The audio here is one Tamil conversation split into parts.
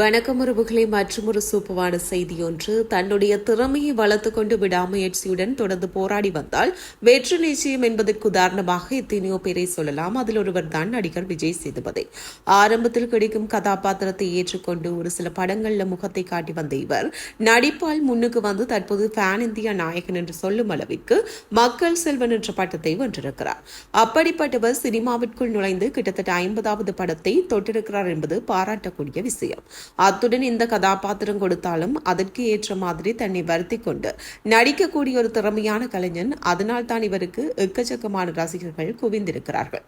வணக்கம் உறவுகளை மற்றொரு சூப்பவான செய்தி ஒன்று தன்னுடைய திறமையை வளர்த்துக்கொண்டு விடாமுயற்சியுடன் தொடர்ந்து போராடி வந்தால் வெற்றி நிச்சயம் என்பதற்கு உதாரணமாக எத்தனையோ பேரை சொல்லலாம். அதில் ஒருவர் தான் நடிகர் விஜய் சேதுபதி. ஆரம்பத்தில் கிடைக்கும் கதாபாத்திரத்தை ஏற்றுக்கொண்டு ஒரு சில படங்களில் முகத்தை காட்டி வந்த இவர் நடிப்பால் முன்னுக்கு வந்து தற்போது பேன் இந்தியா நாயகன் என்று சொல்லும் அளவிற்கு மக்கள் செல்வன் என்ற பட்டத்தை வென்றிருக்கிறார். அப்படிப்பட்டவர் சினிமாவிற்குள் நுழைந்து கிட்டத்தட்ட ஐம்பதாவது படத்தை தொட்டிருக்கிறார் என்பது பாராட்டக்கூடிய விஷயம். அத்துடன் இந்த கதாபாத்திரம் கொடுத்தாலும் அதற்கு ஏற்ற மாதிரி தன்னை வருத்தி கொண்டு நடிக்கக்கூடிய ஒரு திறமையான கலைஞன். அதனால் தான் இவருக்கு எக்கச்சக்கமான ரசிகர்கள் குவிந்திருக்கிறார்கள்.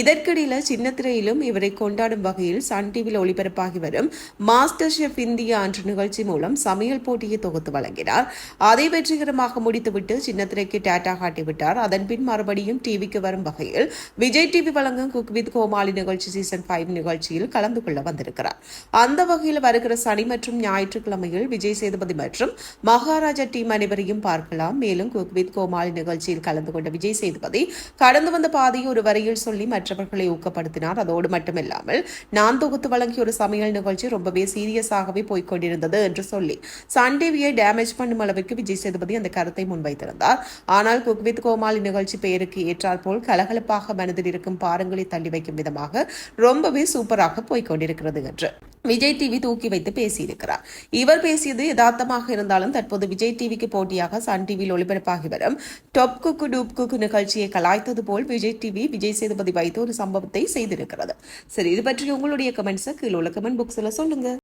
இதற்கிடையில சின்ன திரையிலும் இவரை கொண்டாடும் வகையில் சன் டிவியில் ஒளிபரப்பாகி வரும் மாஸ்டர் ஷெஃப் இந்தியா என்ற நிகழ்ச்சி மூலம் சமையல் போட்டியை தொகுத்து வழங்கினார். அதை வெற்றிகரமாக முடித்துவிட்டு சின்ன திரைக்கு டாட்டா காட்டிவிட்டார். அதன் பின் மறுபடியும் டிவிக்கு வரும் வகையில் விஜய் டிவி வழங்கும் குக் வித் கோமாளி நிகழ்ச்சி சீசன் ஃபைவ் நிகழ்ச்சியில் கலந்து கொள்ள வந்திருக்கிறார். அந்த வகையில் வருகிற சனி மற்றும் ஞாயிற்றுக்கிழமையில் விஜய் சேதுபதி மற்றும் மகாராஜா டீம் அனைவரையும் பார்க்கலாம். மேலும் குக் வித் கோமாளி நிகழ்ச்சியில் கலந்து கொண்ட விஜய் சேதுபதி கடந்து வந்த பாதையை ஒரு வரியில் சொல்லி மற்றவர்களை ஊக்கப்படுத்தினார். அதோடு மட்டுமில்லாமல் நான் தொகுத்து வழங்கிய ஒரு சமையல் நிகழ்ச்சி ரொம்பவே சீரியஸாகவே போய்கொண்டிருந்தது என்று சொல்லி சன் டிவியை டேமேஜ் பண்ணும் அளவிற்கு விஜய் சேதுபதி அந்த கருத்தை முன்வைத்திருந்தார். ஆனால் குக் வித் கோமாளி நிகழ்ச்சி பெயருக்கு ஏற்றால் போல் கலகலப்பாக மனதில் இருக்கும் பாரங்களை தள்ளி வைக்கும் விதமாக ரொம்பவே சூப்பராக போய்க் கொண்டிருக்கிறது என்று. விஜய் டிவி தூக்கி வைத்து பேசியிருக்கிறார். இவர் பேசியது யதார்த்தமாக இருந்தாலும் தற்போது விஜய் டிவிக்கு போட்டியாக சன் டிவியில் ஒளிபரப்பாகி வரும். டொப் குக்கு டூப் குக்கு நிகழ்ச்சியை கலாய்த்தது போல் விஜய் டிவி விஜய் சேதுபதி வைத்து ஒரு சம்பவத்தை செய்திருக்கிறது. சரி இது பற்றி உங்களுடைய கமெண்ட்ஸை கீழே உள்ள கமெண்ட் புக்ஸில் சொல்லுங்க.